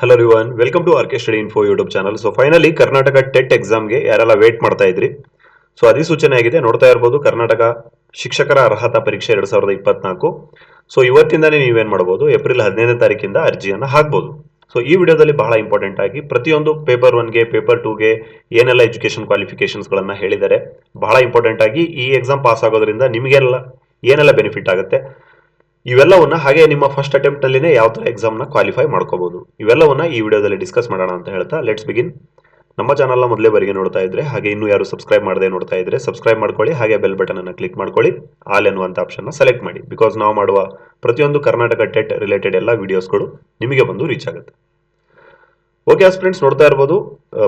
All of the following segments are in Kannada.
Hello everyone welcome to RK study info YouTube channel so finally Karnataka TET ಎಕ್ಸಾಮ್ಗೆ ಯಾರೆಲ್ಲ ವೇಟ್ ಮಾಡ್ತಾ ಇದ್ರಿ? ಸೊ ಅಧಿಸೂಚನೆ ಆಗಿದೆ, ನೋಡ್ತಾ ಇರ್ಬೋದು ಕರ್ನಾಟಕ ಶಿಕ್ಷಕರ ಅರ್ಹತಾ ಪರೀಕ್ಷೆ ಎರಡ್ ಸಾವಿರದ ಇಪ್ಪತ್ನಾಲ್ಕು. ಸೊ ಇವತ್ತಿಂದಾನೇ ನೀವೇನ್ ಮಾಡ್ಬೋದು ಏಪ್ರಿಲ್ ಹದಿನೈದನೇ ತಾರೀಕಿಂದ ಅರ್ಜಿಯನ್ನು ಹಾಕ್ಬೋದು. ಸೊ ಈ ವಿಡಿಯೋದಲ್ಲಿ ಬಹಳ ಇಂಪಾರ್ಟೆಂಟ್ ಆಗಿ ಪ್ರತಿಯೊಂದು ಪೇಪರ್ ಒನ್ಗೆ ಪೇಪರ್ ಟೂಗೆ ಏನೆಲ್ಲ ಎಜುಕೇಶನ್ ಕ್ವಾಲಿಫಿಕೇಷನ್ಸ್ಗಳನ್ನು ಹೇಳಿದ್ದಾರೆ, ಬಹಳ ಇಂಪಾರ್ಟೆಂಟ್ ಆಗಿ ಈ ಎಕ್ಸಾಮ್ ಪಾಸ್ ಆಗೋದ್ರಿಂದ ನಿಮಗೆಲ್ಲ ಏನೆಲ್ಲ ಬೆನಿಫಿಟ್ ಆಗುತ್ತೆ? ಇವೆಲ್ಲವನ್ನ ಹಾಗೆ ನಿಮ್ಮ ಫಸ್ಟ್ ಅಟೆಂಪ್ಟ್ ಅಲ್ಲಿನೇ ಯಾವ ತರ ಎಕ್ಸಾಮ್ನ ಕ್ವಾಲಿಫೈ ಮಾಡ್ಕೋಬಹುದು ಇವೆಲ್ಲವನ್ನ ಈ ವಿಡಿಯೋದಲ್ಲಿ ಡಿಸ್ಕಸ್ ಮಾಡೋಣ ಅಂತ ಹೇಳ್ತಾ ಲೆಟ್ಸ್ ಬಿಗಿನ್ ನಮ್ಮ ಚಾನಲ್ನ ಮೊದಲೇ ಬರಿಗೆ ನೋಡ್ತಾ ಇದ್ರೆ, ಹಾಗೆ ಇನ್ನೂ ಯಾರು ಸಬ್ಸ್ಕ್ರೈಬ್ ಮಾಡದೆ ನೋಡ್ತಾ ಇದ್ರೆ ಸಬ್ಸ್ಕ್ರೈಬ್ ಮಾಡ್ಕೊಳ್ಳಿ, ಹಾಗೆ ಬೆಲ್ ಬಟನ್ ಅನ್ನು ಕ್ಲಿಕ್ ಮಾಡ್ಕೊಳ್ಳಿ ಆಲ್ ಎನ್ನುವಂತ ಆಪ್ಷನ್ನ ಸೆಲೆಕ್ಟ್ ಮಾಡಿ. ಬಿಕಾಸ್ ನಾವು ಮಾಡುವ ಪ್ರತಿಯೊಂದು ಕರ್ನಾಟಕ ಟೆಟ್ ರಿಲೇಟೆಡ್ ಎಲ್ಲ ವಿಡಿಯೋಸ್ಗಳು ನಿಮಗೆ ಬಂದು ರೀಚ್ ಆಗುತ್ತೆ. ಓಕೆ ಫ್ರೆಂಡ್ಸ್ ನೋಡ್ತಾ ಇರ್ಬೋದು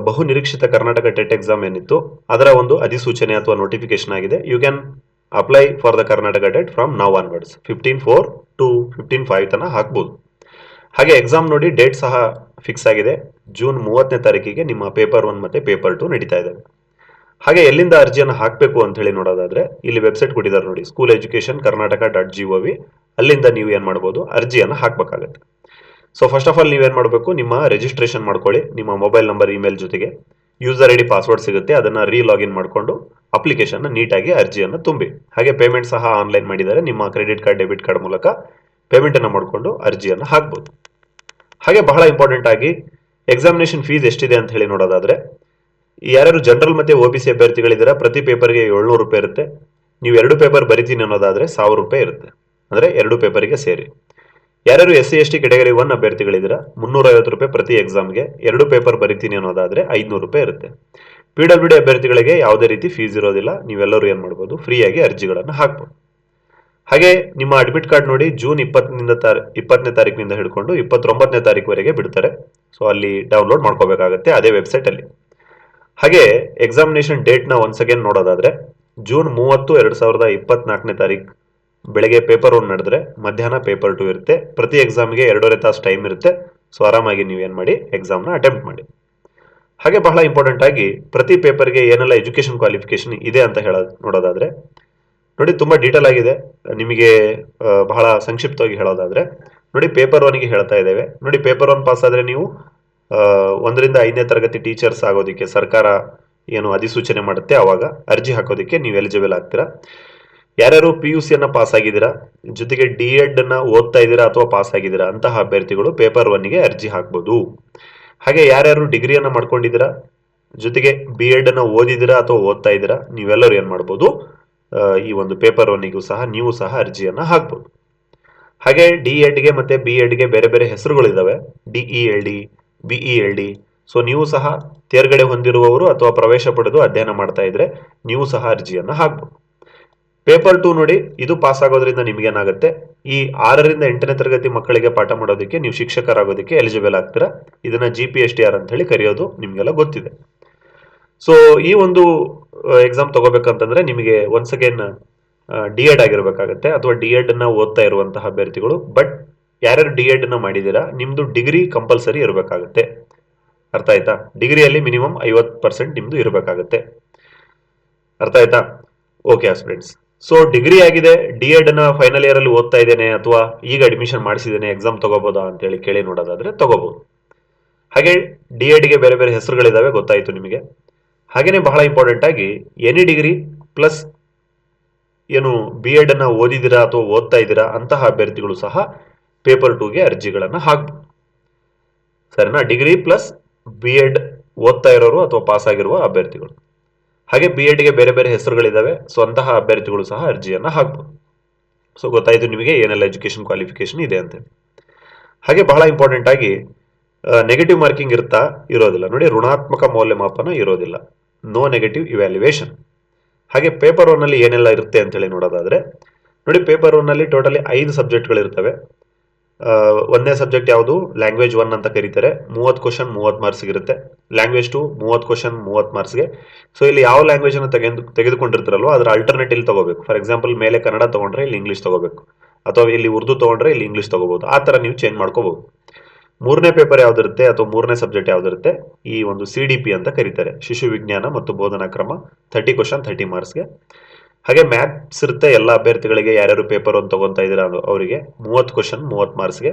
ಬಹು ನಿರೀಕ್ಷಿತ ಕರ್ನಾಟಕ ಟೆಟ್ ಎಕ್ಸಾಮ್ ಏನಿತ್ತು, ಅದರ ಒಂದು ಅಧಿಸೂಚನೆ ಅಥವಾ ನೋಟಿಫಿಕೇಶನ್ ಆಗಿದೆ. You can apply for the Karnataka date from now onwards fifteen four to fifteen five ತನ ಹಾಕ್ಬೋದು. ಹಾಗೆ ಎಕ್ಸಾಮ್ ನೋಡಿ ಡೇಟ್ ಸಹ ಫಿಕ್ಸ್ ಆಗಿದೆ. ಜೂನ್ ಮೂವತ್ತನೇ ತಾರೀಕಿಗೆ ನಿಮ್ಮ ಪೇಪರ್ ಒನ್ ಮತ್ತೆ ಪೇಪರ್ ಟು ನಡೀತಾ ಇದೆ. ಹಾಗೆ ಎಲ್ಲಿಂದ ಅರ್ಜಿಯನ್ನು ಹಾಕಬೇಕು ಅಂತ ಹೇಳಿ ನೋಡೋದಾದ್ರೆ, ಇಲ್ಲಿ ವೆಬ್ಸೈಟ್ ಕೊಟ್ಟಿದ್ದಾರೆ ನೋಡಿ school education Karnataka dot G V ಅಲ್ಲಿಂದ ನೀವು ಏನು ಮಾಡ್ಬೋದು? ಅರ್ಜಿಯನ್ನು ಹಾಕಬೇಕಾಗತ್ತೆ. ಸೊ ಫಸ್ಟ್ ಆಫ್ ಆಲ್ ನೀವೇನು ಮಾಡಬೇಕು? ನಿಮ್ಮ ರಿಜಿಸ್ಟ್ರೇಷನ್ ಮಾಡ್ಕೊಳ್ಳಿ, ನಿಮ್ಮ ಮೊಬೈಲ್ ನಂಬರ್ ಇಮೇಲ್ ಜೊತೆಗೆ. ಯೂಸರ್ ಐ ಡಿ ಪಾಸ್ವರ್ಡ್ ಸಿಗುತ್ತೆ, ಅದನ್ನ ರೀ ಲಾಗಿನ್ ಮಾಡಿಕೊಂಡು ಅಪ್ಲಿಕೇಶನ್ ನೀಟಾಗಿ ಅರ್ಜಿಯನ್ನು ತುಂಬಿ. ಹಾಗೆ ಪೇಮೆಂಟ್ ಸಹ ಆನ್ಲೈನ್ ಮಾಡಿದರೆ ನಿಮ್ಮ ಕ್ರೆಡಿಟ್ ಕಾರ್ಡ್ ಡೆಬಿಟ್ ಕಾರ್ಡ್ ಮೂಲಕ ಪೇಮೆಂಟ್ ಅನ್ನು ಮಾಡಿಕೊಂಡು ಅರ್ಜಿಯನ್ನು ಹಾಕ್ಬೋದು. ಹಾಗೆ ಬಹಳ ಇಂಪಾರ್ಟೆಂಟ್ ಆಗಿ ಎಕ್ಸಾಮಿನೇಷನ್ ಫೀಸ್ ಎಷ್ಟಿದೆ ಅಂತ ಹೇಳಿ ನೋಡೋದಾದ್ರೆ, ಯಾರ್ಯಾರು ಜನರಲ್ ಮತ್ತೆ ಒ ಬಿ ಸಿ ಅಭ್ಯರ್ಥಿಗಳಿದ್ದೀರಾ, ಪ್ರತಿ ಪೇಪರ್ಗೆ ಏಳ್ನೂರು ರೂಪಾಯಿ ಇರುತ್ತೆ. ನೀವು ಎರಡು ಪೇಪರ್ ಬರಿತೀನಿ ಅನ್ನೋದಾದ್ರೆ ಸಾವಿರ ರೂಪಾಯಿ ಇರುತ್ತೆ. ಅಂದ್ರೆ ಎರಡು ಪೇಪರ್ಗೆ ಸೇರಿ. ಯಾರ್ಯಾರು S C S T category one ಅಭ್ಯರ್ಥಿಗಳಿದ್ದೀರಾ ಮುನ್ನೂರ ಐವತ್ತು ರೂಪಾಯಿ ಪ್ರತಿ ಎಕ್ಸಾಮ್ಗೆ ಎರಡು ಪೇಪರ್ ಬರಿತೀನಿ ಅನ್ನೋದಾದ್ರೆ ಐದುನೂರು ರೂಪಾಯಿ ಇರುತ್ತೆ. ಪಿ ಡಬ್ಲ್ಯೂ ಡಿ ಅಭ್ಯರ್ಥಿಗಳಿಗೆ ಯಾವುದೇ ರೀತಿ ಫೀಸ್ ಇರೋದಿಲ್ಲ, ನೀವೆಲ್ಲರೂ ಏನು ಮಾಡ್ಬೋದು, ಫ್ರೀಯಾಗಿ ಅರ್ಜಿಗಳನ್ನು ಹಾಕ್ಬೋದು. ಹಾಗೆ ನಿಮ್ಮ ಅಡ್ಮಿಟ್ ಕಾರ್ಡ್ ನೋಡಿ ಜೂನ್ ಇಪ್ಪತ್ತನಿಂದ ತಾರೀ, ಇಪ್ಪತ್ತನೇ ತಾರೀಕಿನಿಂದ ಹಿಡ್ಕೊಂಡು ಇಪ್ಪತ್ತೊಂಬತ್ತನೇ ತಾರೀಕುವರೆಗೆ ಬಿಡ್ತಾರೆ. ಸೊ ಅಲ್ಲಿ ಡೌನ್ಲೋಡ್ ಮಾಡ್ಕೋಬೇಕಾಗತ್ತೆ ಅದೇ ವೆಬ್ಸೈಟಲ್ಲಿ ಹಾಗೆ ಎಕ್ಸಾಮಿನೇಷನ್ ಡೇಟ್ನ ಒನ್ಸ್ ಅಗೇನ್ ನೋಡೋದಾದರೆ ಜೂನ್ ಮೂವತ್ತು, ಎರಡು ಸಾವಿರದ ಇಪ್ಪತ್ನಾಲ್ಕನೇ ತಾರೀಕು ಬೆಳಗ್ಗೆ ಪೇಪರ್ ಒನ್ ನಡೆದ್ರೆ ಮಧ್ಯಾಹ್ನ ಪೇಪರ್ ಟು ಇರುತ್ತೆ. ಪ್ರತಿ ಎಕ್ಸಾಮ್ಗೆ ಎರಡೂವರೆ ತಾಸು ಟೈಮ್ ಇರುತ್ತೆ. ಸೊ ಆರಾಮಾಗಿ ನೀವು ಏನು ಮಾಡಿ ಎಕ್ಸಾಮ್ನ ಅಟೆಂಪ್ಟ್ ಮಾಡಿ. ಹಾಗೆ ಬಹಳ ಇಂಪಾರ್ಟೆಂಟ್ ಆಗಿ ಪ್ರತಿ ಪೇಪರ್ಗೆ ಏನೆಲ್ಲ ಎಜುಕೇಷನ್ ಕ್ವಾಲಿಫಿಕೇಶನ್ ಇದೆ ಅಂತ ಹೇಳ, ನೋಡೋದಾದರೆ, ನೋಡಿ ತುಂಬ ಡೀಟೇಲ್ ಆಗಿದೆ. ನಿಮಗೆ ಬಹಳ ಸಂಕ್ಷಿಪ್ತವಾಗಿ ಹೇಳೋದಾದರೆ, ನೋಡಿ ಪೇಪರ್ ಒನ್ಗೆ ಹೇಳ್ತಾ ಇದ್ದೇವೆ. ನೋಡಿ ಪೇಪರ್ ಒನ್ ಪಾಸ್ ಆದರೆ ನೀವು ಒಂದರಿಂದ ಐದನೇ ತರಗತಿ ಟೀಚರ್ಸ್ ಆಗೋದಕ್ಕೆ ಸರ್ಕಾರ ಏನು ಅಧಿಸೂಚನೆ ಮಾಡುತ್ತೆ ಆವಾಗ ಅರ್ಜಿ ಹಾಕೋದಕ್ಕೆ ನೀವು ಎಲಿಜಿಬಲ್ ಆಗ್ತೀರಾ. ಯಾರ್ಯಾರು ಪಿ ಯು ಸಿಯನ್ನು ಪಾಸ್ ಆಗಿದ್ದೀರಾ? ಜೊತೆಗೆ ಡಿ ಎಡ್ ಅನ್ನು ಓದ್ತಾ ಇದ್ದೀರಾ ಅಥವಾ ಪಾಸ್ ಆಗಿದ್ದೀರಾ? ಅಂತಹ ಅಭ್ಯರ್ಥಿಗಳು ಪೇಪರ್ ಒನ್ಗೆ ಅರ್ಜಿ ಹಾಕ್ಬೋದು. ಹಾಗೆ ಯಾರ್ಯಾರು ಡಿಗ್ರಿಯನ್ನು ಮಾಡ್ಕೊಂಡಿದ್ದೀರಾ? ಜೊತೆಗೆ ಬಿ ಎಡ್ನ ಓದಿದ್ದೀರಾ ಅಥವಾ ಓದ್ತಾ ಇದ್ದೀರಾ? ನೀವೆಲ್ಲರೂ ಏನು ಮಾಡ್ಬೋದು? ಈ ಒಂದು ಪೇಪರ್ ಒನ್ನಿಗೂ ಸಹ ನೀವು ಸಹ ಅರ್ಜಿಯನ್ನ ಹಾಕ್ಬೋದು. ಹಾಗೆ ಡಿ ಎಡ್ಗೆ ಮತ್ತೆ ಬಿ ಎಡ್ಗೆ ಬೇರೆ ಬೇರೆ ಹೆಸರುಗಳಿದಾವೆ E L D B E L D so ನೀವು ಸಹ ತೇರ್ಗಡೆ ಹೊಂದಿರುವವರು ಅಥವಾ ಪ್ರವೇಶ ಪಡೆದು ಅಧ್ಯಯನ ಮಾಡ್ತಾ ಇದ್ರೆ ನೀವು ಸಹ ಅರ್ಜಿಯನ್ನ ಹಾಕ್ಬೋದು. ಪೇಪರ್ ಟೂ ನೋಡಿ ಇದು ಪಾಸ್ ಆಗೋದ್ರಿಂದ ನಿಮ್ಗೇನಾಗುತ್ತೆ ಈ ಆರರಿಂದ ಎಂಟನೇ ತರಗತಿ ಮಕ್ಕಳಿಗೆ ಪಾಠ ಮಾಡೋದಕ್ಕೆ ನೀವು ಶಿಕ್ಷಕರಾಗೋದಕ್ಕೆ ಎಲಿಜಿಬಲ್ ಆಗ್ತೀರಾ? ಇದನ್ನ G P S T R ಅಂತ ಹೇಳಿ ಕರೆಯೋದು ನಿಮ್ಗೆಲ್ಲ ಗೊತ್ತಿದೆ. ಸೊ ಈ ಒಂದು ಎಕ್ಸಾಮ್ ತಗೋಬೇಕಂತಂದ್ರೆ ನಿಮಗೆ ಒನ್ಸ್ ಅಗೇನ್ ಡಿ ಎಡ್ ಆಗಿರ್ಬೇಕಾಗತ್ತೆ ಅಥವಾ ಡಿ ಎಡ್ನ ಓದ್ತಾ ಇರುವಂತಹ ಅಭ್ಯರ್ಥಿಗಳು. ಬಟ್ ಯಾರ್ಯಾರು ಡಿ ಎಡ್ನ ಮಾಡಿದೀರಾ ನಿಮ್ದು ಡಿಗ್ರಿ ಕಂಪಲ್ಸರಿ ಇರಬೇಕಾಗತ್ತೆ. ಅರ್ಥ ಆಯ್ತಾ? ಡಿಗ್ರಿಯಲ್ಲಿ ಮಿನಿಮಮ್ ಐವತ್ತು ಪರ್ಸೆಂಟ್ ನಿಮ್ದು ಇರಬೇಕಾಗತ್ತೆ. ಅರ್ಥ ಆಯ್ತಾ? ಓಕೆ ಫ್ರೆಂಡ್ಸ್ ಸೊ ಡಿಗ್ರಿ ಆಗಿದೆ. ಡಿ ಎಡ್ನ ಫೈನಲ್ ಇಯರ್ ಅಲ್ಲಿ ಓದ್ತಾ ಇದ್ದೇನೆ ಅಥವಾ ಈಗ ಅಡ್ಮಿಷನ್ ಮಾಡಿಸಿದ್ದೇನೆ ಎಕ್ಸಾಮ್ ತಗೋಬೋದಾ ಅಂತ ಹೇಳಿ ಕೇಳಿ ನೋಡೋದಾದ್ರೆ ತಗೋಬಹುದು ಹಾಗೆ ಡಿ ಗೆ ಬೇರೆ ಬೇರೆ ಹೆಸರುಗಳಿದಾವೆ ಗೊತ್ತಾಯ್ತು ನಿಮಗೆ. ಹಾಗೇನೆ ಬಹಳ ಇಂಪಾರ್ಟೆಂಟ್ ಆಗಿ ಎನಿ ಡಿಗ್ರಿ ಪ್ಲಸ್ ಏನು ಬಿ ಎಡ್ ಅನ್ನ ಓದಿದಿರಾ ಅಥವಾ ಓದ್ತಾ ಇದ್ದೀರಾ ಅಂತಹ ಅಭ್ಯರ್ಥಿಗಳು ಸಹ ಪೇಪರ್ ಟೂಗೆ ಅರ್ಜಿಗಳನ್ನು ಹಾಕ್ಬೋದು. ಸರಿನಾ? ಡಿಗ್ರಿ ಪ್ಲಸ್ ಬಿ ಎಡ್ ಓದ್ತಾ ಇರೋರು ಅಥವಾ ಪಾಸ್ ಆಗಿರುವ ಅಭ್ಯರ್ಥಿಗಳು. ಹಾಗೆ ಬಿ ಎಡ್ಗೆ ಬೇರೆ ಬೇರೆ ಹೆಸರುಗಳಿದ್ದಾವೆ ಸೊ ಅಂತಹ ಅಭ್ಯರ್ಥಿಗಳು ಸಹ ಅರ್ಜಿಯನ್ನು ಹಾಕ್ಬೋದು. ಸೊ ಗೊತ್ತಾಯಿತು ನಿಮಗೆ ಏನೆಲ್ಲ ಎಜುಕೇಷನ್ ಕ್ವಾಲಿಫಿಕೇಶನ್ ಇದೆ ಅಂತ ಹಾಗೆ ಬಹಳ ಇಂಪಾರ್ಟೆಂಟ್ ಆಗಿ ನೆಗೆಟಿವ್ ಮಾರ್ಕಿಂಗ್ ಇರ್ತಾ ಇರೋದಿಲ್ಲ. ನೋಡಿ ಋಣಾತ್ಮಕ ಮೌಲ್ಯಮಾಪನ ಇರೋದಿಲ್ಲ. ನೋ ನೆಗೆಟಿವ್ ಇವ್ಯಾಲ್ಯುವೇಷನ್ ಹಾಗೆ ಪೇಪರ್ ಒನ್ನಲ್ಲಿ ಏನೆಲ್ಲ ಇರುತ್ತೆ ಅಂತ ಹೇಳಿ ನೋಡೋದಾದ್ರೆ ನೋಡಿ ಪೇಪರ್ ಒನ್ನಲ್ಲಿ ಟೋಟಲಿ ಐದು ಸಬ್ಜೆಕ್ಟ್ಗಳು ಇರ್ತವೆ ಆ, ಒಂದನೇ ಸಬ್ಜೆಕ್ಟ್ ಯಾವುದು? ಲ್ಯಾಂಗ್ವೇಜ್ ಒನ್ ಅಂತ ಕರೀತಾರೆ. ಮೂವತ್ತು ಕ್ವಶನ್ ಮೂವತ್ತು ಮಾರ್ಕ್ಸ್ ಇರುತ್ತೆ. ಲ್ಯಾಂಗ್ವೇಜ್ ಟು ಮೂವತ್ತು ಕ್ವಶನ್ ಮೂವತ್ತು ಮಾರ್ಕ್ಸ್ಗೆ ಸೊ ಇಲ್ಲಿ ಯಾವ ಲ್ಯಾಂಗ್ವೇಜ್ ಅನ್ನು ತೆಗೆದು, ತೆಗೆದುಕೊಂಡಿರ್ತಾರಲ್ವ, ಅದರ ಅಲ್ಟರ್ನೇಟಿವ್ ಇಲ್ಲಿ ತಗೋಬೇಕು. ಫಾರ್ ಎಕ್ಸಾಂಪಲ್ ಮೇಲೆ ಕನ್ನಡ ತಗೊಂಡ್ರೆ ಇಲ್ಲಿ ಇಂಗ್ಲೀಷ್ ತಗೋಬೇಕು. ಅಥವಾ ಇಲ್ಲಿ ಉರ್ದು ತಗೊಂಡ್ರೆ ಇಲ್ಲಿ ಇಂಗ್ಲೀಷ್ ತಗೋಬಹುದು ಆ ತರ ನೀವು ಚೇಂಜ್ ಮಾಡ್ಕೋಬಹುದು. ಮೂರನೇ ಪೇಪರ್ ಯಾವ್ದಿರುತ್ತೆ? ಅಥವಾ ಮೂರನೇ ಸಬ್ಜೆಕ್ಟ್ ಯಾವ್ದಿರುತ್ತೆ? ಈ ಒಂದು ಸಿ ಡಿ ಪಿ ಅಂತ ಕರೀತಾರೆ. ಶಿಶು ವಿಜ್ಞಾನ ಮತ್ತು ಬೋಧನಾ ಕ್ರಮ ಥರ್ಟಿ ಕ್ವಶನ್ ಥರ್ಟಿ ಮಾರ್ಕ್ಸ್ಗೆ ಹಾಗೆ ಮ್ಯಾಥ್ಸ್ ಇರುತ್ತೆ, ಎಲ್ಲ ಅಭ್ಯರ್ಥಿಗಳಿಗೆ ಯಾರ್ಯಾರು ಪೇಪರ್ ಒಂದು ತಗೊಂತಾ ಇದ್ದೀರಾ ಅವರಿಗೆ ಮೂವತ್ತು ಕ್ವಶನ್ ಮೂವತ್ತು ಮಾರ್ಕ್ಸ್ಗೆ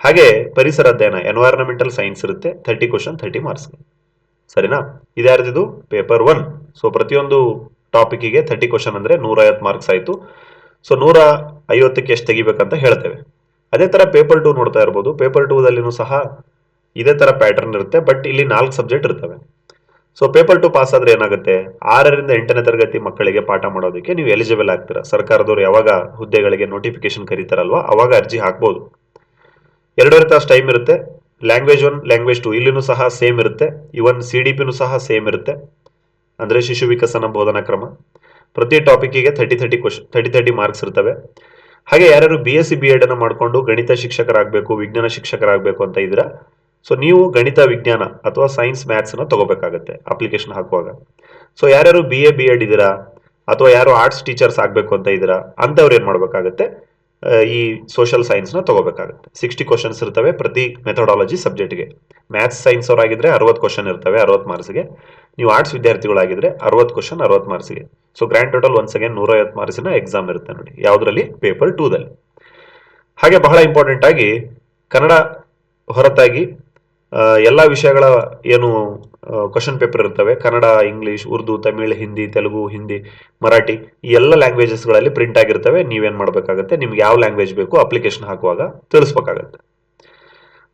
ಹಾಗೆ ಪರಿಸರ ಅಧ್ಯಯನ ಎನ್ವೈರನ್ಮೆಂಟಲ್ ಸೈನ್ಸ್ ಇರುತ್ತೆ ಥರ್ಟಿ ಕ್ವಶನ್ ಥರ್ಟಿ ಮಾರ್ಕ್ಸ್ಗೆ ಸರಿನಾ? ಇದ್ಯಾರ್ದಿದು ಪೇಪರ್ ಒನ್ ಸೊ ಪ್ರತಿಯೊಂದು ಟಾಪಿಕ್ಗೆ ಥರ್ಟಿ ಕ್ವಶನ್ ಅಂದ್ರೆ ನೂರ ಐವತ್ತು ಮಾರ್ಕ್ಸ್ ಆಯಿತು. ಸೊ ನೂರ ಐವತ್ತಕ್ಕೆ ಎಷ್ಟು ತೆಗಿಬೇಕಂತ ಹೇಳ್ತೇವೆ. ಅದೇ ತರ ಪೇಪರ್ ಟೂ ನೋಡ್ತಾ ಇರ್ಬೋದು. ಪೇಪರ್ ಟೂದಲ್ಲಿನೂ ಸಹ ಇದೇ ತರ ಪ್ಯಾಟರ್ನ್ ಇರುತ್ತೆ ಬಟ್ ಇಲ್ಲಿ ನಾಲ್ಕು ಸಬ್ಜೆಕ್ಟ್ ಇರ್ತವೆ. ಸೊ ಪೇಪರ್ ಟು ಪಾಸ್ ಆದ್ರೆ ಏನಾಗುತ್ತೆ? ಆರರಿಂದ ಎಂಟನೇ ತರಗತಿ ಮಕ್ಕಳಿಗೆ ಪಾಠ ಮಾಡೋದಕ್ಕೆ ನೀವು ಎಲಿಜಿಬಲ್ ಆಗ್ತೀರಾ. ಸರ್ಕಾರದವರು ಯಾವಾಗ ಹುದ್ದೆಗಳಿಗೆ ನೋಟಿಫಿಕೇಶನ್ ಕರೀತಾರಲ್ವಾ, ಅವಾಗ ಅರ್ಜಿ ಹಾಕ್ಬೋದು. ಎರಡೂವರೆ ತಾಸು ಟೈಮ್ ಇರುತ್ತೆ. ಲ್ಯಾಂಗ್ವೇಜ್ ಒನ್ ಲ್ಯಾಂಗ್ವೇಜ್ ಟು ಇಲ್ಲಿನೂ ಸಹ ಸೇಮ್ ಇರುತ್ತೆ. ಇವನ್ ಸಿ ಡಿ ಪಿನೂ ಸಹ ಸೇಮ್ ಇರುತ್ತೆ. ಅಂದ್ರೆ ಶಿಶು ವಿಕಸನ ಬೋಧನಾ ಕ್ರಮ. ಪ್ರತಿ ಟಾಪಿಕ್ಕಿಗೆ thirty thirty question thirty thirty marks ಇರ್ತವೆ. ಹಾಗೆ ಯಾರ್ಯಾರು B S C B ed ಅನ್ನು ಮಾಡಿಕೊಂಡು ಗಣಿತ ಶಿಕ್ಷಕರಾಗಬೇಕು, ವಿಜ್ಞಾನ ಶಿಕ್ಷಕರಾಗಬೇಕು ಅಂತ ಇದ್ದೀರಾ ಸೊ ನೀವು ಗಣಿತ, ವಿಜ್ಞಾನ ಅಥವಾ ಸೈನ್ಸ್ ಮ್ಯಾಥ್ಸ್ ತಗೋಬೇಕಾಗುತ್ತೆ ಅಪ್ಲಿಕೇಶನ್ ಹಾಕುವಾಗ. ಸೊ ಯಾರ್ಯಾರು ಬಿ ಎ ಬಿ ಎಡ್ ಇದ್ದೀರಾ, ಅಥವಾ ಯಾರು ಆರ್ಟ್ಸ್ ಟೀಚರ್ಸ್ ಆಗಬೇಕು ಅಂತ ಇದ್ದೀರಾ ಅಂಥವ್ರು ಏನು ಮಾಡಬೇಕಾಗತ್ತೆ ಈ ಸೋಷಿಯಲ್ ಸೈನ್ಸ್ನ ತಗೋಬೇಕಾಗುತ್ತೆ. ಸಿಕ್ಸ್ಟಿ ಕ್ವಶನ್ಸ್ ಇರ್ತವೆ ಪ್ರತಿ ಮೆಥಡಾಲಜಿ ಸಬ್ಜೆಕ್ಟ್ಗೆ ಮ್ಯಾಥ್ಸ್ ಸೈನ್ಸ್ ಅವರಾಗಿದ್ರೆ ಅರವತ್ತು ಕ್ವಶನ್ ಇರ್ತವೆ, ಅರವತ್ತು ಮಾರ್ಕ್ಸ್ಗೆ ನೀವು ಆರ್ಟ್ಸ್ ವಿದ್ಯಾರ್ಥಿಗಳಾಗಿದ್ರೆ ಅರವತ್ತು ಕ್ವಶನ್ ಅರವತ್ತು ಮಾರ್ಕ್ಸ್ಗೆ so grand total once again ನೂರೈವತ್ತು ಮಾರ್ಕ್ಸಿನ ಎಕ್ಸಾಮ್ ಇರುತ್ತೆ ನೋಡಿ, ಯಾವುದರಲ್ಲಿ? ಪೇಪರ್ ಟೂದಲ್ಲಿ ಹಾಗೆ ಬಹಳ ಇಂಪಾರ್ಟೆಂಟ್ ಆಗಿ ಕನ್ನಡ ಹೊರತಾಗಿ ಎಲ್ಲಾ ವಿಷಯಗಳ ಏನು ಕ್ವಶನ್ ಪೇಪರ್ ಇರ್ತವೆ. ಕನ್ನಡ ಇಂಗ್ಲಿಷ್ ಉರ್ದು ತಮಿಳ್ ಹಿಂದಿ ತೆಲುಗು ಹಿಂದಿ ಮರಾಠಿ ಈ ಎಲ್ಲ ಲ್ಯಾಂಗ್ವೇಜಸ್ಗಳಲ್ಲಿ ಪ್ರಿಂಟ್ ಆಗಿರ್ತವೆ. ನೀವೇನು ಮಾಡಬೇಕಾಗುತ್ತೆ? ನಿಮ್ಗೆ ಯಾವ ಲ್ಯಾಂಗ್ವೇಜ್ ಬೇಕು ಅಪ್ಲಿಕೇಶನ್ ಹಾಕುವಾಗ ತಿಳಿಸ್ಬೇಕಾಗತ್ತೆ.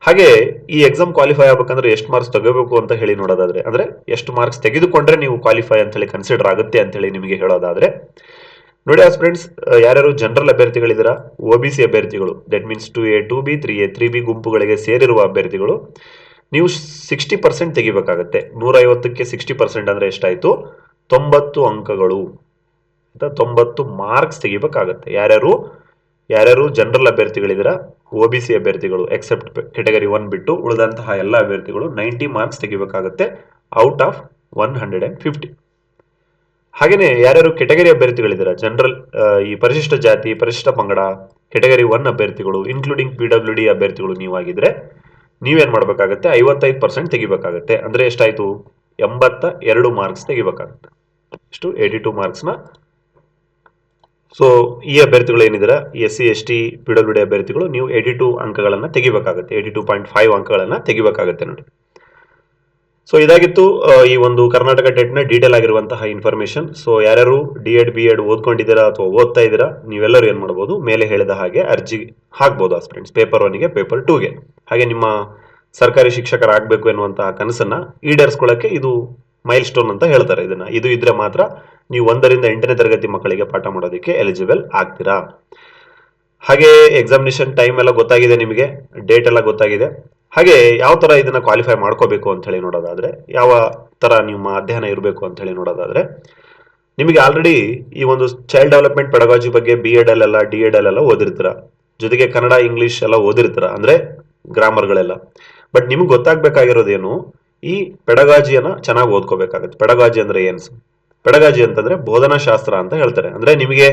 ಹಾಗೆ ಈ ಎಕ್ಸಾಮ್ ಕ್ವಾಲಿಫೈ ಆಗ್ಬೇಕಂದ್ರೆ ಎಷ್ಟು ಮಾರ್ಕ್ಸ್ ತಗೋಬೇಕು ಅಂತ ಹೇಳಿ ನೋಡೋದಾದ್ರೆ, ಅಂದ್ರೆ ಎಷ್ಟು ಮಾರ್ಕ್ಸ್ ತೆಗೆದುಕೊಂಡ್ರೆ ನೀವು ಕ್ವಾಲಿಫೈ ಅಂತ ಹೇಳಿ ಕನ್ಸಿಡರ್ ಆಗುತ್ತೆ ಅಂತ ಹೇಳಿ ನಿಮಗೆ ಹೇಳೋದಾದ್ರೆ, ನೋಡಿ ಆ ಫ್ರೆಂಡ್ಸ್ ಯಾರ್ಯಾರು ಜನರಲ್ ಅಭ್ಯರ್ಥಿಗಳಿದ್ದೀರಾ? ಒ ಬಿ ಸಿ ಅಭ್ಯರ್ಥಿಗಳು that means two A two B three A three B ಗುಂಪುಗಳಿಗೆ ಸೇರಿರುವ ಅಭ್ಯರ್ಥಿಗಳು ನೀವು ಸಿಕ್ಸ್ಟಿ ಪರ್ಸೆಂಟ್ ತೆಗಿಬೇಕಾಗತ್ತೆ. ನೂರೈವತ್ತಕ್ಕೆ ಸಿಕ್ಸ್ಟಿ ಪರ್ಸೆಂಟ್ ಅಂದರೆ ಎಷ್ಟಾಯಿತು? ತೊಂಬತ್ತು ಅಂಕಗಳು. ಅಂತ ತೊಂಬತ್ತು ಮಾರ್ಕ್ಸ್ ತೆಗಿಬೇಕಾಗತ್ತೆ. ಯಾರ್ಯಾರು? ಯಾರ್ಯಾರು ಜನರಲ್ ಅಭ್ಯರ್ಥಿಗಳಿದ್ದೀರಾ? ಒ ಬಿ ಸಿ ಅಭ್ಯರ್ಥಿಗಳು ಎಕ್ಸೆಪ್ಟ್ ಕೆಟಗರಿ ಒನ್ ಬಿಟ್ಟು ಉಳಿದಂತಹ ಎಲ್ಲ ಅಭ್ಯರ್ಥಿಗಳು ninety marks ತೆಗಿಬೇಕಾಗತ್ತೆ out of one hundred and fifty ಹಾಗೆಯೇ ಯಾರ್ಯಾರು ಕೆಟಗರಿ ಅಭ್ಯರ್ಥಿಗಳಿದ್ದೀರಾ? ಜನರಲ್ ಈ ಪರಿಶಿಷ್ಟ ಜಾತಿ, ಪರಿಶಿಷ್ಟ ಪಂಗಡ ಕೆಟಗರಿ ಒನ್ ಅಭ್ಯರ್ಥಿಗಳು ಇನ್ಕ್ಲೂಡಿಂಗ್ ಪಿ ಡಬ್ಲ್ಯೂ ಡಿ ಅಭ್ಯರ್ಥಿಗಳು ನೀವಾಗಿದ್ರೆ ನೀವೇನ್ ಮಾಡ್ಬೇಕಾಗತ್ತೆ? ಐವತ್ತೈದು ಪರ್ಸೆಂಟ್ ತೆಗಿಬೇಕಾಗತ್ತೆ. ಅಂದ್ರೆ ಎಷ್ಟಾಯಿತು? ಎಂಬತ್ತ ಎರಡು ಮಾರ್ಕ್ಸ್ ತೆಗಿಬೇಕಾಗತ್ತೆ. ಎಷ್ಟು ಏಯ್ಟಿ ಟು ಮಾರ್ಕ್ಸ್ನ ಸೊ ಈ ಅಭ್ಯರ್ಥಿಗಳು ಏನಿದ್ದೀರಾ S C S T P D ಅಭ್ಯರ್ಥಿಗಳು, ನೀವು ಏಯ್ಟಿ ಟು ಅಂಕಗಳನ್ನು ತೆಗಿಬೇಕಾಗತ್ತೆ. ಏಯ್ಟಿ ಟು ಪಾಯಿಂಟ್ ಫೈವ್ ಅಂಕಗಳನ್ನು ತೆಗಿಬೇಕಾಗತ್ತೆ ನೋಡಿ. ಸೊ ಇದಾಗಿತ್ತು ಈ ಒಂದು ಕರ್ನಾಟಕ ಟೆಟ್ನ ಡೀಟೇಲ್ ಆಗಿರುವಂತಹ ಇನ್ಫಾರ್ಮೇಶನ್ ಸೊ ಯಾರ್ಯಾರು ಡಿ ಎಡ್ ಬಿ ಎಡ್ ಓದ್ಕೊಂಡಿದ್ದೀರಾ ಅಥವಾ ಓದ್ತಾ ಇದ್ದೀರಾ, ನೀವೆಲ್ಲರೂ ಏನು ಮಾಡ್ಬೋದು, ಮೇಲೆ ಹೇಳಿದ ಹಾಗೆ ಅರ್ಜಿ ಹಾಕ್ಬೋದು ಫ್ರೆಂಡ್ಸ್ ಪೇಪರ್ ಒನ್ಗೆ ಪೇಪರ್ ಟೂಗೆ ಹಾಗೆ ನಿಮ್ಮ ಸರ್ಕಾರಿ ಶಿಕ್ಷಕರಾಗಬೇಕು ಎನ್ನುವಂತಹ ಕನಸನ್ನ ಈಡೇರಿಸ್ಕೊಳ್ಳಕ್ಕೆ ಇದು ಮೈಲ್ ಸ್ಟೋನ್ ಅಂತ ಹೇಳ್ತಾರೆ ಇದನ್ನ. ಇದು ಇದ್ರೆ ಮಾತ್ರ ನೀವು ಒಂದರಿಂದ ಎಂಟನೇ ತರಗತಿ ಮಕ್ಕಳಿಗೆ ಪಾಠ ಮಾಡೋದಕ್ಕೆ ಎಲಿಜಿಬಲ್ ಆಗ್ತೀರಾ. ಹಾಗೆ ಎಕ್ಸಾಮಿನೇಷನ್ ಟೈಮ್ ಎಲ್ಲ ಗೊತ್ತಾಗಿದೆ ನಿಮಗೆ ಡೇಟ್ ಎಲ್ಲ ಗೊತ್ತಾಗಿದೆ. ಹಾಗೆ ಯಾವ ತರ ಇದನ್ನ ಕ್ವಾಲಿಫೈ ಮಾಡ್ಕೋಬೇಕು ಅಂತ ಹೇಳಿ ನೋಡೋದಾದ್ರೆ, ಯಾವ ತರ ನಿಮ್ಮ ಅಧ್ಯಯನ ಇರಬೇಕು ಅಂತ ಹೇಳಿ ನೋಡೋದಾದ್ರೆ, ನಿಮಗೆ ಆಲ್ರೆಡಿ ಈ ಒಂದು ಚೈಲ್ಡ್ ಡೆವಲಪ್ಮೆಂಟ್ ಪೆಡಗಾಜಿ ಬಗ್ಗೆ ಬಿ ಎಡ್ ಅಲ್ಲೆಲ್ಲ ಡಿ ಎಡ್ ಅಲ್ಲೆಲ್ಲ ಓದಿರ್ತೀರ. ಜೊತೆಗೆ ಕನ್ನಡ ಇಂಗ್ಲಿಷ್ ಎಲ್ಲ ಓದಿರ್ತೀರ, ಅಂದ್ರೆ ಗ್ರಾಮರ್ಗಳೆಲ್ಲ ಬಟ್ ನಿಮ್ಗೆ ಗೊತ್ತಾಗ್ಬೇಕಾಗಿರೋದೇನು, ಈ ಪೆಡಗಾಜಿಯನ್ನ ಚೆನ್ನಾಗಿ ಓದ್ಕೋಬೇಕಾಗುತ್ತೆ. ಪೆಡಗಾಜಿ ಅಂದ್ರೆ ಏನು? ಪೆಡಗಾಜಿ ಅಂತಂದ್ರೆ ಬೋಧನಾ ಶಾಸ್ತ್ರ ಅಂತ ಹೇಳ್ತಾರೆ. ಅಂದ್ರೆ ನಿಮಗೆ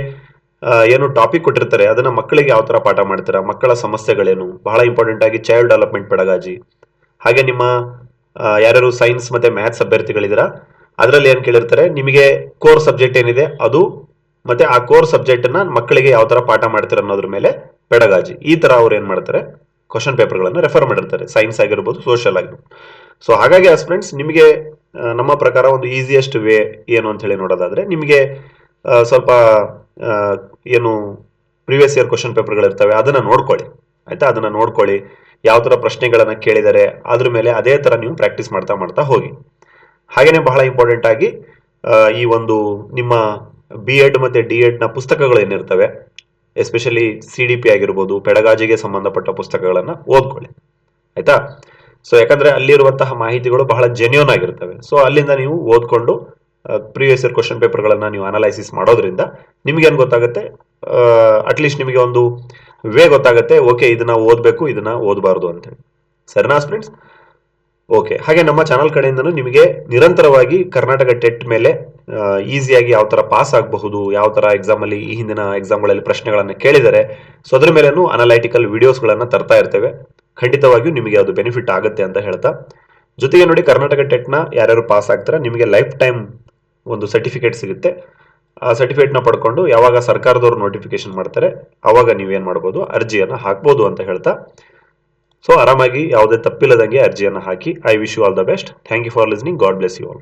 ಏನು ಟಾಪಿಕ್ ಕೊಟ್ಟಿರ್ತಾರೆ, ಅದನ್ನ ಮಕ್ಕಳಿಗೆ ಯಾವ ತರ ಪಾಠ ಮಾಡ್ತೀರಾ, ಮಕ್ಕಳ ಸಮಸ್ಯೆಗಳೇನು? ಬಹಳ ಇಂಪಾರ್ಟೆಂಟ್ ಆಗಿ ಚೈಲ್ಡ್ ಡೆವಲಪ್ಮೆಂಟ್ ಪಡಗಾಜಿ ಹಾಗೆ ನಿಮ್ಮ ಯಾರ್ಯಾರು ಸೈನ್ಸ್ ಮತ್ತೆ ಮ್ಯಾಥ್ಸ್ ಅಭ್ಯರ್ಥಿಗಳಿದ್ದೀರಾ, ಅದರಲ್ಲಿ ಏನ್ ಕೇಳಿರ್ತಾರೆ, ನಿಮಗೆ ಕೋರ್ ಸಬ್ಜೆಕ್ಟ್ ಏನಿದೆ, ಅದು ಮತ್ತೆ ಆ ಕೋರ್ ಸಬ್ಜೆಕ್ಟ್ ಅನ್ನ ಮಕ್ಕಳಿಗೆ ಯಾವ ತರ ಪಾಠ ಮಾಡ್ತೀರ ಅನ್ನೋದ್ರ ಮೇಲೆ ಪೆಡಗಾಜಿ ಈ ತರ ಅವ್ರು ಏನ್ ಮಾಡ್ತಾರೆ ಕ್ವಶನ್ ಪೇಪರ್ಗಳನ್ನು ರೆಫರ್ ಮಾಡಿರ್ತಾರೆ ಸೈನ್ಸ್ ಆಗಿರ್ಬೋದು ಸೋಷಿಯಲ್ ಆಗಿರ್ಬೋದು. ಸೊ ಹಾಗಾಗಿ ಫ್ರೆಂಡ್ಸ್ ನಿಮಗೆ ನಮ್ಮ ಪ್ರಕಾರ ಒಂದು ಈಸಿಯೆಸ್ಟ್ ವೇ ಏನು ಅಂತ ಹೇಳಿ ನೋಡೋದಾದ್ರೆ, ನಿಮಗೆ ಸ್ವಲ್ಪ ಏನು ಪ್ರಿವಿಯಸ್ ಇಯರ್ ಕ್ವಶನ್ ಪೇಪರ್ಗಳಿರ್ತವೆ ಅದನ್ನು ನೋಡ್ಕೊಳ್ಳಿ. ಆಯಿತಾ? ಅದನ್ನು ನೋಡ್ಕೊಳ್ಳಿ. ಯಾವ ಥರ ಪ್ರಶ್ನೆಗಳನ್ನು ಕೇಳಿದ್ದಾರೆ ಅದ್ರ ಮೇಲೆ ಅದೇ ಥರ ನೀವು ಪ್ರಾಕ್ಟೀಸ್ ಮಾಡ್ತಾ ಮಾಡ್ತಾ ಹೋಗಿ. ಹಾಗೆಯೇ ಬಹಳ ಇಂಪಾರ್ಟೆಂಟ್ ಆಗಿ ಈ ಒಂದು ನಿಮ್ಮ ಬಿ ಎಡ್ ಮತ್ತು ಡಿ ಎಡ್ನ ಪುಸ್ತಕಗಳು ಏನಿರ್ತವೆ ಎಸ್ಪೆಷಲಿ ಸಿ ಡಿ ಪಿ ಆಗಿರ್ಬೋದು, ಪೆಡಗಾಜಿಗೆ ಸಂಬಂಧಪಟ್ಟ ಪುಸ್ತಕಗಳನ್ನು ಓದ್ಕೊಳ್ಳಿ. ಆಯಿತಾ? ಸೊ ಯಾಕಂದರೆ ಅಲ್ಲಿರುವಂತಹ ಮಾಹಿತಿಗಳು ಬಹಳ ಜೆನ್ಯೂನ್ ಆಗಿರ್ತವೆ. ಸೊ ಅಲ್ಲಿಂದ ನೀವು ಓದ್ಕೊಂಡು ಪ್ರೀವಿಯಸ್ ಇಯರ್ ಕ್ವಶನ್ ಪೇಪರ್ಗಳನ್ನು ನೀವು ಅನಲೈಸಿಸ್ ಮಾಡೋದ್ರಿಂದ ನಿಮಗೇನು ಗೊತ್ತಾಗುತ್ತೆ? ಅಟ್ಲೀಸ್ಟ್ ನಿಮಗೆ ಒಂದು ವೇ ಗೊತ್ತಾಗುತ್ತೆ ಓಕೆ ಇದನ್ನ ಓದಬೇಕು, ಇದನ್ನ ಓದಬಾರ್ದು ಅಂತ ಹೇಳಿ ಸರಿನಾ ಫ್ರೆಂಡ್ಸ್ ಓಕೆ ಹಾಗೆ ನಮ್ಮ ಚಾನಲ್ ಕಡೆಯಿಂದನೂ ನಿಮಗೆ ನಿರಂತರವಾಗಿ ಕರ್ನಾಟಕ ಟೆಟ್ ಮೇಲೆ ಈಸಿಯಾಗಿ ಯಾವ ತರ ಪಾಸ್ ಆಗಬಹುದು, ಯಾವ ತರ ಎಕ್ಸಾಮ್ ಅಲ್ಲಿ ಈ ಹಿಂದಿನ ಎಕ್ಸಾಮ್ಗಳಲ್ಲಿ ಪ್ರಶ್ನೆಗಳನ್ನು ಕೇಳಿದರೆ, ಸೊ ಅದ್ರ ಮೇಲೇನು ಅನಲೈಟಿಕಲ್ ವೀಡಿಯೋಸ್ಗಳನ್ನು ತರ್ತಾ ಇರ್ತೇವೆ. ಖಂಡಿತವಾಗಿಯೂ ನಿಮಗೆ ಅದು ಬೆನಿಫಿಟ್ ಆಗುತ್ತೆ ಅಂತ ಹೇಳ್ತಾ. ಜೊತೆಗೆ ನೋಡಿ ಕರ್ನಾಟಕ ಟೆಟ್ನ ಯಾರ್ಯಾರು ಪಾಸ್ ಆಗ್ತಾರೆ, ನಿಮಗೆ ಲೈಫ್ ಟೈಮ್ ಒಂದು ಸರ್ಟಿಫಿಕೇಟ್ ಸಿಗುತ್ತೆ. ಆ ಸರ್ಟಿಫಿಕೇಟ್ನ ಪಡ್ಕೊಂಡು ಯಾವಾಗ ಸರ್ಕಾರದವರು ನೋಟಿಫಿಕೇಶನ್ ಮಾಡ್ತಾರೆ, ಅವಾಗ ನೀವೇನು ಮಾಡ್ಬೋದು, ಅರ್ಜಿಯನ್ನು ಹಾಕ್ಬೋದು ಅಂತ ಹೇಳ್ತಾ. ಸೊ ಆರಾಮಾಗಿ ಯಾವುದೇ ತಪ್ಪಿಲ್ಲದಂಗೆ ಅರ್ಜಿಯನ್ನು ಹಾಕಿ I wish you all the best thank you for listening God bless you all